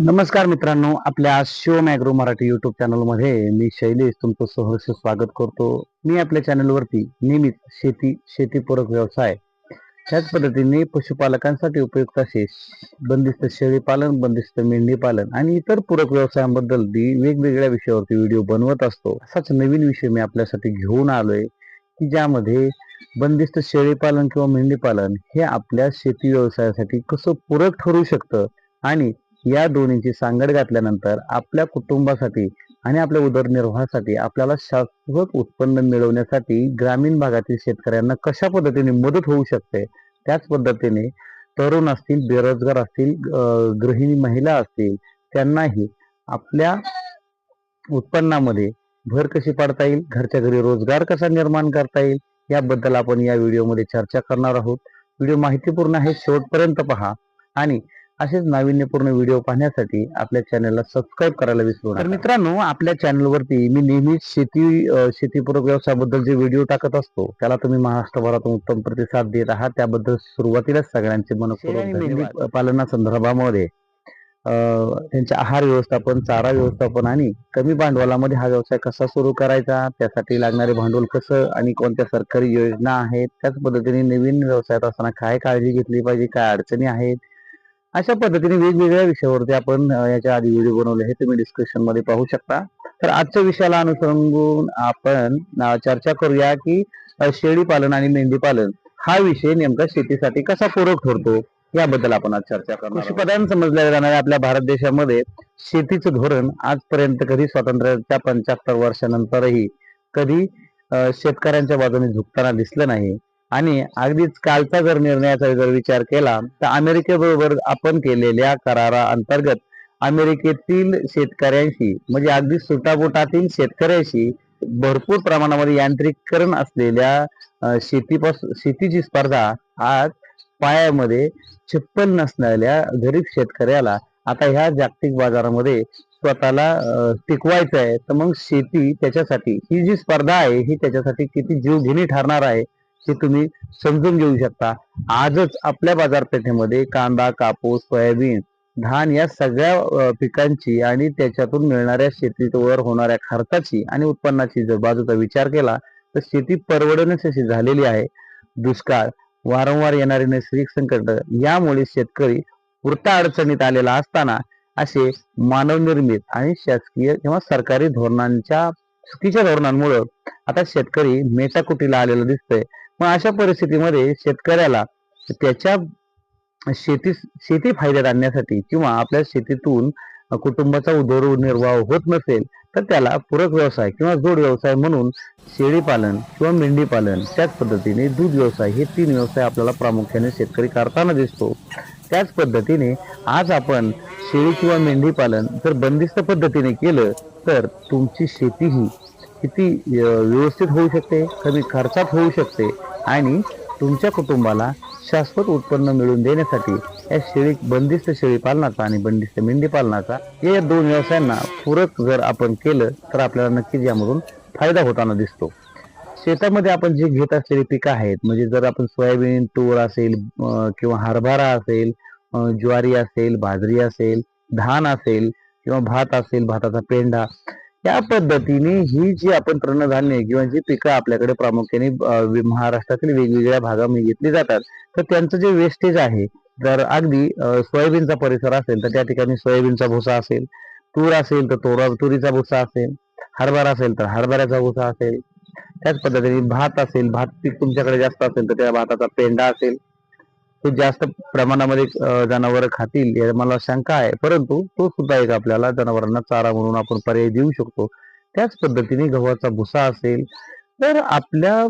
नमस्कार मित्रांनो आपल्या शिवम ॲग्रो मराठी युट्यूब चॅनलमध्ये मी शैलेश तुमचं सहर्ष स्वागत करतो. मी आपल्या चॅनलवरती नियमित नेहमीच शेती शेतीपूरक व्यवसाय ह्याच पद्धतीने पशुपालकांसाठी उपयुक्त असे बंदिस्त शेळी पालन बंदिस्त मेंढी पालन आणि इतर पूरक व्यवसायांबद्दल वेगवेगळ्या विषयावरती व्हिडिओ बनवत असतो. असाच नवीन विषय मी आपल्यासाठी घेऊन आलोय की ज्यामध्ये बंदिस्त शेळी पालन किंवा मेंढी पालन हे आपल्या शेती व्यवसायासाठी कसं पूरक ठरू शकतं आणि या दोन्हीची सांगड घातल्यानंतर आपल्या कुटुंबासाठी आणि आपल्या उदरनिर्वाहासाठी आपल्याला शाश्वत उत्पन्न मिळवण्यासाठी ग्रामीण भागातील शेतकऱ्यांना कशा पद्धतीने मदत होऊ शकते? त्याच पद्धतीने तरुण असतील बेरोजगार असतील गृहिणी महिला असतील त्यांनाही आपल्या उत्पन्नामध्ये भर कशी पाडता येईल? घरच्या घरी रोजगार कसा निर्माण करता येईल? याबद्दल आपण या व्हिडिओमध्ये चर्चा करणार आहोत. व्हिडिओ माहितीपूर्ण आहे शेवटपर्यंत पहा. आणि असेच नाविन्यपूर्ण व्हिडिओ पाहण्यासाठी आपल्या चॅनलला सबस्क्राईब करायला विसरू नका तर मित्रांनो आपल्या चॅनलवरती मी नेहमीच शेती शेतीपूरक व्यवसायाबद्दल जे व्हिडिओ टाकत असतो त्याला तुम्ही महाराष्ट्रभरातून उत्तम प्रतिसाद देत आहात त्याबद्दल सुरुवातीलाच सगळ्यांचे मनपूर्वक. पालना संदर्भामध्ये अं, त्यांचे आहार व्यवस्थापन चारा व्यवस्थापन आणि कमी भांडवलामध्ये हा व्यवसाय कसा सुरू करायचा त्यासाठी लागणारे भांडवल कसं आणि कोणत्या सरकारी योजना आहेत त्याच पद्धतीने नवीन व्यवसायात असताना काय काळजी घेतली पाहिजे काय अडचणी आहेत अशा पद्धतीने वेगवेगळ्या विषयावरती आपण याच्या आधी व्हिडिओ बनवले हे तुम्ही डिस्क्रिप्शनमध्ये पाहू शकता. तर आजच्या विषयाला अनुसरून आपण चर्चा करूया की शेळी पालन आणि मेंढी पालन हा विषय नेमका शेतीसाठी कसा पूरक ठरतो याबद्दल आपण आज चर्चा करणार कृषीप्रधान समजल्या जाणाऱ्या आपल्या भारत देशामध्ये शेतीचं धोरण आजपर्यंत कधी स्वातंत्र्याच्या पंच्याहत्तर वर्षानंतरही कधी शेतकऱ्यांच्या बाजूने झुकताना दिसलं नाही. आणि अगदीच कालचा जर निर्णयाचा जर विचार केला तर अमेरिकेबरोबर आपण केलेल्या करारा अंतर्गत अमेरिकेतील शेतकऱ्यांशी म्हणजे अगदी सुटाबुटातील शेतकऱ्यांशी भरपूर प्रमाणामध्ये यांत्रिकीकरण असलेल्या शेतीपासून शेतीची स्पर्धा आज पायामध्ये चप्पल नसणाऱ्या गरीब शेतकऱ्याला आता ह्या जागतिक बाजारामध्ये स्वतःला टिकवायचं आहे तर मग शेती त्याच्यासाठी ही जी स्पर्धा आहे ही त्याच्यासाठी किती जीवघेणी ठरणार आहे हे तुम्ही समजून घेऊ शकता. आजच आपल्या बाजारपेठेमध्ये कांदा कापूस सोयाबीन धान या सगळ्या पिकांची आणि त्याच्यातून मिळणाऱ्या शेतीवर होणाऱ्या खर्चाची आणि उत्पन्नाची जर बाजूचा विचार केला तर शेती परवडण्यास अशी झालेली आहे. दुष्काळ वारंवार येणारे नैसर्गिक संकट यामुळे शेतकरी पुरता अडचणीत आलेला असताना असे मानवनिर्मित आणि शासकीय किंवा सरकारी धोरणांच्या चुकीच्या धोरणांमुळे आता शेतकरी मेटाकुटीला आलेला दिसतोय. मग अशा परिस्थितीमध्ये शेतकऱ्याला त्याच्या शेती शेती फायद्यात आणण्यासाठी किंवा आपल्या शेतीतून कुटुंबाचा उदरनिर्वाह होत नसेल तर त्याला पूरक व्यवसाय किंवा जोड व्यवसाय म्हणून शेळी पालन किंवा मेंढी पालन त्याच पद्धतीने दूध व्यवसाय हे तीन व्यवसाय आपल्याला प्रामुख्याने शेतकरी करताना दिसतो. त्याच पद्धतीने आज आपण शेळी किंवा मेंढी पालन जर बंदिस्त पद्धतीने केलं तर तुमची शेती ही किती व्यवस्थित होऊ शकते कमी खर्चात होऊ शकते आणि तुमच्या कुटुंबाला शाश्वत उत्पन्न मिळवून देण्यासाठी या शेळी बंदिस्त शेळी पालनाचा आणि बंदिस्त मेंढी पालनाचा या दोन व्यवसायांना पूरक जर आपण केलं तर आपल्याला नक्कीच यामधून फायदा होताना दिसतो. शेतामध्ये आपण जे घेत असलेली पिकं आहेत म्हणजे जर आपण सोयाबीन तूर असेल किंवा हरभरा असेल ज्वारी असेल बाजरी असेल धान असेल किंवा भात असेल भाताचा पेंढा त्या पद्धतीने ही जी आपण तृणधान्य किंवा जी पिकं आपल्याकडे प्रामुख्याने महाराष्ट्रातील वेगवेगळ्या भागामध्ये घेतली जातात तर त्यांचं जे वेस्टेज आहे जर अगदी सोयाबीनचा परिसर असेल तर त्या ठिकाणी सोयाबीनचा भुसा असेल तूर असेल तर तोरा तुरीचा भुसा असेल हरभरा असेल तर हरभऱ्याचा भुसा असेल. त्याच पद्धतीने भात असेल भात पीक तुमच्याकडे जास्त असेल तर त्या भाताचा पेंडा असेल. तो जास्त प्रमाणामध्ये जनावर खातील या मला शंका आहे. परंतु तो सुद्धा एक आपल्याला जनावरांना चारा म्हणून आपण पर्याय देऊ शकतो. त्याच पद्धतीने गव्हाचा भुसा असेल तर आपल्या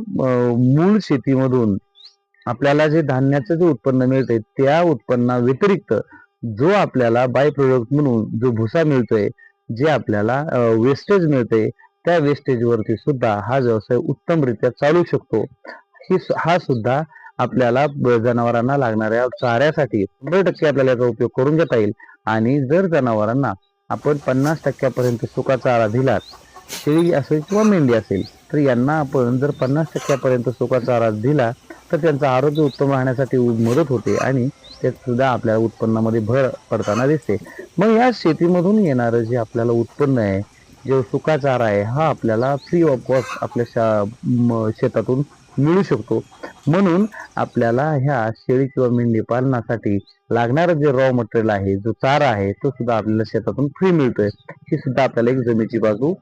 मूळ शेतीमधून आपल्याला जे धान्याचं जे उत्पन्न मिळतंय त्या उत्पन्ना व्यतिरिक्त जो आपल्याला बाय प्रोडक्ट म्हणून जो भुसा मिळतोय जे आपल्याला वेस्टेज मिळते त्या वेस्टेजवरती सुद्धा हा व्यवसाय उत्तमरित्या चालू शकतो. ही हा सुद्धा आपल्याला जनावरांना लागणाऱ्या चाऱ्यासाठी शंभर टक्के आपल्याला याचा उपयोग करून घेता येईल. आणि जर जनावरांना आपण पन्नास टक्क्यापर्यंत सुका चारा दिलात शेळी असेल किंवा मेंढी असेल तर यांना आपण जर पन्नास टक्क्यापर्यंत सुका चारा दिला तर त्यांचं आरोग्य उत्तम राहण्यासाठी मदत होते आणि ते सुद्धा आपल्या उत्पन्नामध्ये भर पडताना दिसते. मग या शेतीमधून येणारं जे आपल्याला उत्पन्न आहे जो सुका चारा आहे हा आपल्याला फ्री ऑफ कॉस्ट आपल्या शा शेतातून मिळू शकतो. म्हणून आपल्याला ह्या शेळी किंवा मेंढी पालनासाठी लागणारं जे रॉ मटेरियल आहे जो चारा आहे तो सुद्धा आपल्याला शेतातून फ्री मिळतोय. ही सुद्धा आपल्याला एक जमेची बाजू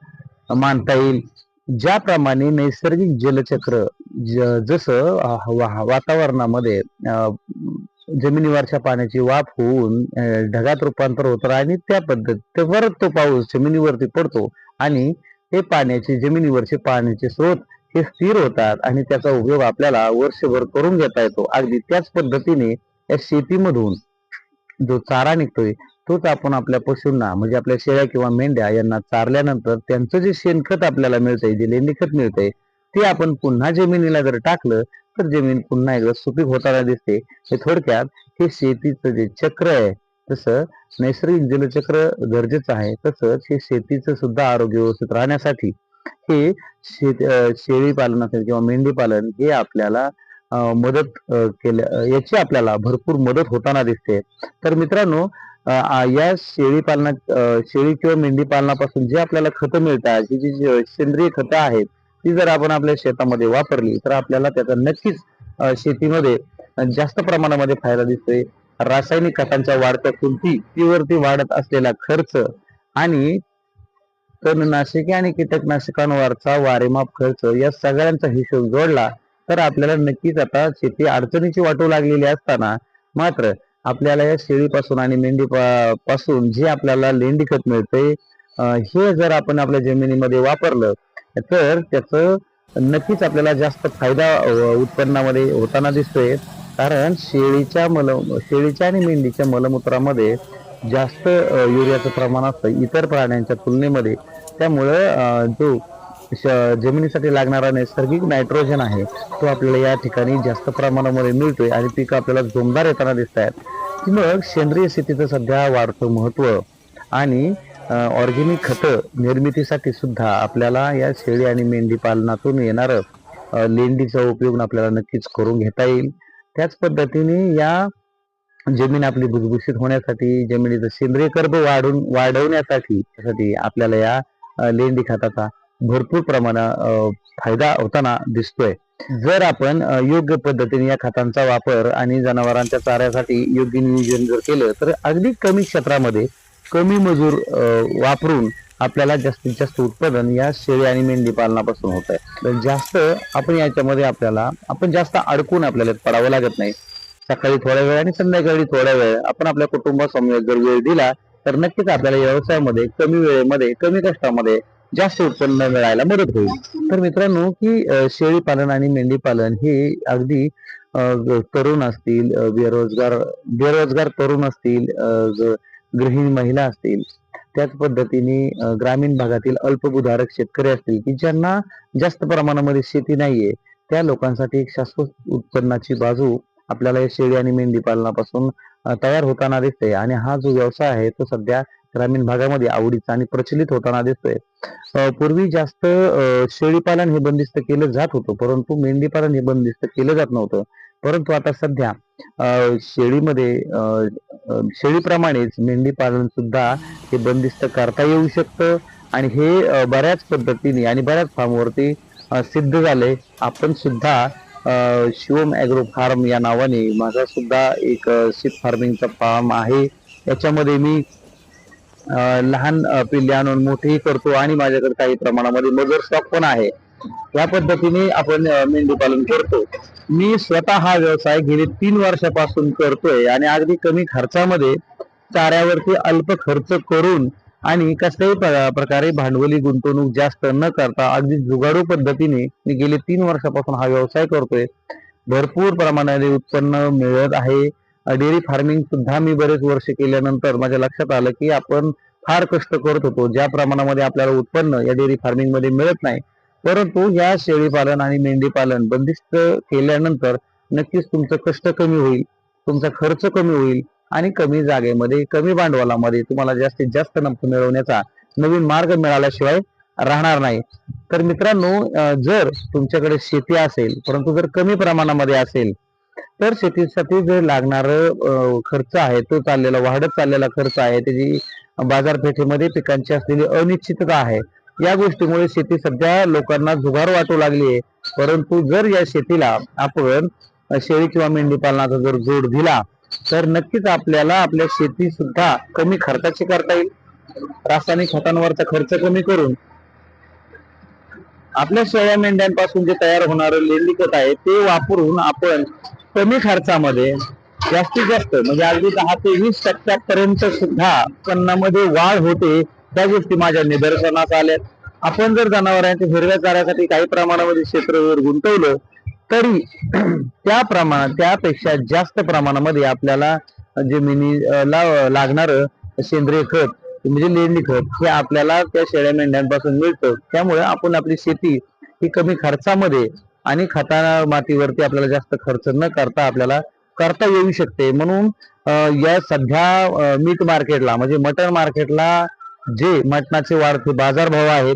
मानता येईल. ज्याप्रमाणे नैसर्गिक जलचक्र ज- जसं वातावरणामध्ये जमिनीवरच्या पाण्याची वाफ होऊन ढगात रूपांतर होतं आणि त्या पद्धतीत परत तो पाऊस जमिनीवरती पडतो आणि हे पाण्याचे जमिनीवरचे पाण्याचे स्रोत हे स्थिर होतात आणि त्याचा उपयोग आपल्याला वर्षभर करून घेता येतो. अगदी त्याच पद्धतीने या शेतीमधून जो चारा निघतोय तोच आपण आपल्या पशूंना म्हणजे आपल्या शेळ्या किंवा मेंढ्या यांना चारल्यानंतर त्यांचं जे शेणखत आपल्याला मिळतंय जे लेंडीखत मिळतंय ते आपण पुन्हा जमिनीला जर टाकलं तर जमीन पुन्हा एकदा सुपीक होताना दिसते. हे थोडक्यात हे शेतीचं जे चक्र आहे तसं नैसर्गिक जलचक्र गरजेचं आहे. तसंच हे शेतीचं सुद्धा आरोग्य व्यवस्थित राहण्यासाठी हे शेळी पालन असेल किंवा मेंढी पालन हे आपल्याला मदत अं, केल्या याची आपल्याला भरपूर मदत होताना दिसते. तर मित्रांनो या शेळी पालनात शेळी किंवा मेंढी पालनापासून जे आपल्याला खतं मिळतात ही जी जी सेंद्रिय खतं आहेत ती जर आपण आपल्या शेतामध्ये वापरली तर आपल्याला त्याचा नक्कीच शेतीमध्ये जास्त प्रमाणामध्ये फायदा दिसतोय. रासायनिक खतांच्या वाढत्या किमतीवरती वाढत असलेला खर्च आणि तणनाशके आणि कीटकनाशकांवरचा वारेमाप खर्च या सगळ्यांचा हिशोब जोडला तर आपल्याला नक्कीच आता शेती अडचणीची वाटू लागलेली असताना मात्र आपल्याला या शेळीपासून आणि मेंढी पासून जे आपल्याला लेंडी खत मिळते हे जर आपण आपल्या जमिनीमध्ये वापरलं तर त्याचं नक्कीच आपल्याला जास्त फायदा उत्पन्नामध्ये होताना दिसतोय. कारण शेळीच्या मल शेळीच्या आणि मेंढीच्या मलमूत्रामध्ये जास्त युरियाचं प्रमाण असतं इतर प्राण्यांच्या तुलनेमध्ये. त्यामुळं जो श- जमिनीसाठी लागणारा नैसर्गिक नायट्रोजन आहे तो आपल्याला या ठिकाणी जास्त प्रमाणामध्ये मिळतोय आणि पिकं आपल्याला जोमदार येताना दिसत आहेत. मग सेंद्रिय शेतीचं सध्या वाढतं महत्त्व आणि ऑर्गेनिक खतं निर्मितीसाठी सुद्धा आपल्याला या शेळी आणि मेंढी पालनातून येणारं लेंडीचा उपयोग आपल्याला नक्कीच करून घेता येईल. त्याच पद्धतीने या जमीन आपली भुसभुशीत होण्यासाठी जमिनीचं सेंद्रिय कर्ब वाढून वाढवण्यासाठी साठी आपल्याला या लेंडी खताचा भरपूर प्रमाणात फायदा होताना दिसतोय. जर आपण योग्य पद्धतीने या खतांचा वापर आणि जनावरांच्या चाऱ्यासाठी योग्य नियोजन जर केलं तर अगदी कमी क्षेत्रामध्ये कमी मजूर वापरून आपल्याला जास्तीत जास्त उत्पादन या शेळी आणि मेंढी पालनापासून होत आहे तर जास्त आपण याच्यामध्ये आपल्याला आपण जास्त अडकून आपल्याला पडावं लागत नाही. सकाळी थोडा वेळ आणि संध्याकाळी थोडा वेळ आपण आपल्या कुटुंबासमोर जर वेळ दिला तर नक्कीच आपल्याला व्यवसायामध्ये कमी वेळेमध्ये कमी कष्टामध्ये जास्त उत्पन्न मिळायला मदत होईल. तर मित्रांनो की शेळी पालन आणि मेंढी पालन हे अगदी तरुण असतील बेरोजगार बेरोजगार तरुण असतील गृहिणी महिला असतील त्याच पद्धतीने ग्रामीण भागातील अल्पभूधारक शेतकरी असतील की ज्यांना जास्त प्रमाणामध्ये शेती नाहीये त्या लोकांसाठी एक शाश्वत उत्पन्नाची बाजू आपल्याला हे शेळी आणि मेंढी पालनापासून तयार होताना दिसते. आणि हा जो व्यवसाय आहे तो सध्या ग्रामीण भागामध्ये आवडीचा आणि प्रचलित होताना दिसतोय. पूर्वी जास्त शेळीपालन शेळी पालन हे बंदिस्त केलं जात होतं परंतु मेंढी पालन हे बंदिस्त केलं जात नव्हतं. परंतु आता सध्या शेळीमध्ये शेळीप्रमाणेच मेंढी पालन सुद्धा हे बंदिस्त करता येऊ शकतं. आणि हे बऱ्याच पद्धतीने आणि बऱ्याच फार्मवरती सिद्ध झाले. आपण सुद्धा शिवम ॲग्रो फार्म या नावाने माझा सुद्धा एक शीप फार्मिंगचा फार्म आहे. याच्यामध्ये मी लहान पिल्ले आणून मोठेही करतो आणि माझ्याकडे काही प्रमाणामध्ये मजर स्टॉक पण आहे. या पद्धतीने आपण मेंढी पालन करतो. मी स्वतः हा व्यवसाय गेले तीन वर्षापासून करतोय आणि अगदी कमी खर्चामध्ये चाऱ्यावरती अल्प खर्च करून आणि कसल्याही प्रकारे भांडवली गुंतवणूक जास्त न करता अगदी जुगाडू पद्धतीने मी गेले तीन वर्षापासून हा व्यवसाय करतोय. भरपूर प्रमाणाने उत्पन्न मिळत आहे. डेअरी फार्मिंग सुद्धा मी बरेच वर्ष केल्यानंतर माझ्या लक्षात आलं की आपण फार कष्ट करत होतो. ज्या प्रमाणामध्ये आपल्याला उत्पन्न या डेअरी फार्मिंगमध्ये मिळत नाही. परंतु या शेळी पालन आणि मेंढी पालन बंदिस्त केल्यानंतर नक्कीच तुमचं कष्ट कमी होईल. तुमचा खर्च कमी होईल. आणि कमी जागेमध्ये कमी भांडवलामध्ये तुम्हाला जास्तीत जास्त नफा मिळवण्याचा नवीन मार्ग मिळाल्याशिवाय राहणार नाही. तर मित्रांनो जर तुमच्याकडे शेती असेल परंतु जर कमी प्रमाणामध्ये असेल तर शेतीसाठी जे लागणार खर्च आहे तो चाललेला वाढत चाललेला खर्च आहे त्याची बाजारपेठेमध्ये पिकांची असलेली अनिश्चितता आहे या गोष्टीमुळे शेती सध्या लोकांना जुगार वाटू लागली आहे. परंतु जर या शेतीला आपण शेळी किंवा मेंढी पालनाचा जर जोड दिला तर नक्कीच आपल्याला आपल्या शेती सुद्धा कमी खर्चाची करता येईल. रासायनिक खतांवरचा खर्च कमी करून आपल्या शेळ्या मेंढ्यांपासून जे तयार होणारं लेंडी खत आहे ते वापरून आपण कमी खर्चामध्ये जास्तीत जास्त म्हणजे अगदी दहा ते वीस टक्क्यापर्यंत सुद्धा उत्पन्नामध्ये वाढ होते त्या गोष्टी माझ्या निदर्शनास आल्या आपण जर जनावरांच्या हिरव्या चाऱ्यासाठी काही प्रमाणामध्ये क्षेत्र जर गुंतवलं तरी त्या प्रमाणात त्यापेक्षा जास्त प्रमाणामध्ये आपल्याला जमिनीला लागणार सेंद्रिय खत म्हणजे लेंडी खत हे आपल्याला त्या शेळ्या मेंढ्यांपासून मिळतं. त्यामुळे आपण आपली शेती ही कमी खर्चामध्ये आणि खता मातीवरती आपल्याला जास्त खर्च न करता आपल्याला करता येऊ शकते. म्हणून या सध्या मीट मार्केटला म्हणजे मटन मार्केटला जे मटणाचे वाढते बाजारभाव आहेत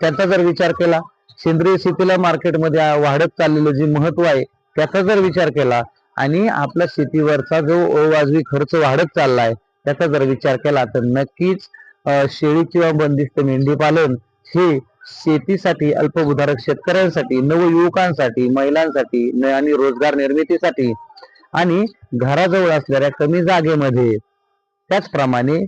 त्याचा जर विचार केला सेंद्रिय शेतीला मार्केटमध्ये वाढत चाललेलं जे महत्त्व आहे त्याचा जर विचार केला आणि आपल्या शेतीवरचा जो अवाजवी खर्च वाढत चाललाय त्याचा जर विचार केला तर नक्कीच शेळी किंवा बंदिस्त मेंढी पालन हे शेतीसाठी अल्पभूधारक शेतकऱ्यांसाठी नवयुवकांसाठी महिलांसाठी आणि रोजगार निर्मितीसाठी आणि घराजवळ असणाऱ्या कमी जागेमध्ये त्याचप्रमाणे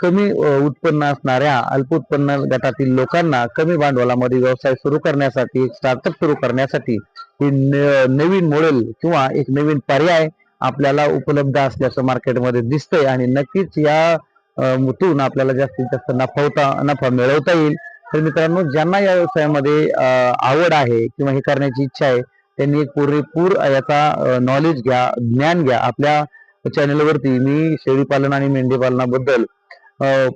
कमी उत्पन्न असणाऱ्या अल्प उत्पन्न गटातील लोकांना कमी भांडवलामध्ये व्यवसाय सुरू करण्यासाठी एक स्टार्टअप सुरू करण्यासाठी ही न- नवीन मॉडेल किंवा एक नवीन पर्याय आपल्याला उपलब्ध असल्याचं मार्केटमध्ये दिसतंय आणि नक्कीच या अं, आपल्याला जास्तीत जास्त नफवता नफा मिळवता येईल. तर मित्रांनो ज्यांना या व्यवसायामध्ये आवड आहे किंवा हे करण्याची इच्छा आहे त्यांनी एक पुरेपूर याचा नॉलेज घ्या ज्ञान घ्या. आपल्या चॅनलवरती मी शेळी पालन आणि मेंढी पालनाबद्दल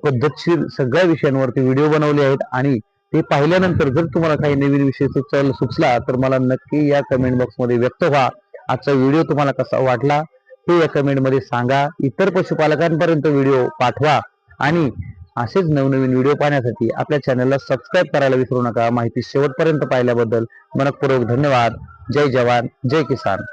पद्धतशीर सगळ्या विषयांवरती व्हिडिओ बनवले आहेत आणि ते पाहिल्यानंतर जर तुम्हाला काही नवीन विषय सुचायला सुचला तर मला नक्की या कमेंट बॉक्समध्ये व्यक्त व्हा. आजचा व्हिडिओ तुम्हाला कसा वाटला हे या कमेंटमध्ये सांगा. इतर पशुपालकांपर्यंत व्हिडिओ पाठवा. आणि असेच नवनवीन व्हिडिओ पाहण्यासाठी आपल्या चॅनलला सबस्क्राईब करायला विसरू नका. माहिती शेवटपर्यंत पाहिल्याबद्दल मनपूर्वक धन्यवाद. जय जवान. जय किसान.